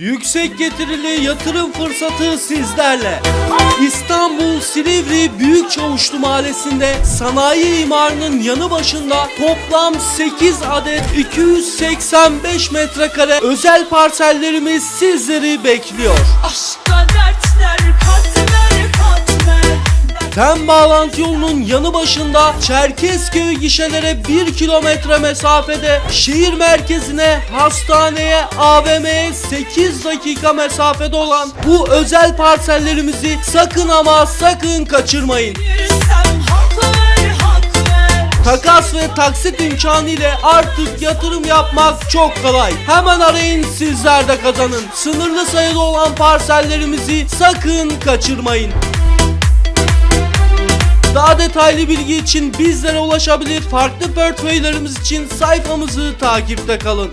Yüksek getirili yatırım fırsatı sizlerle. İstanbul Silivri Büyükçavuşlu Mahallesi'nde sanayi imarının yanı başında toplam 8 adet 285 metrekare özel parsellerimiz sizleri bekliyor. Aşka Tem bağlantı yolunun yanı başında Çerkezköy gişelere 1 kilometre mesafede şehir merkezine, hastaneye, AVM'ye 8 dakika mesafede olan bu özel parsellerimizi sakın ama sakın kaçırmayın. Takas ve taksit imkanı ile artık yatırım yapmak çok kolay. Hemen arayın sizler de kazanın. Sınırlı sayıda olan parsellerimizi sakın kaçırmayın. Daha detaylı bilgi için bizlere ulaşabilir, farklı portföylerimiz için sayfamızı takipte kalın.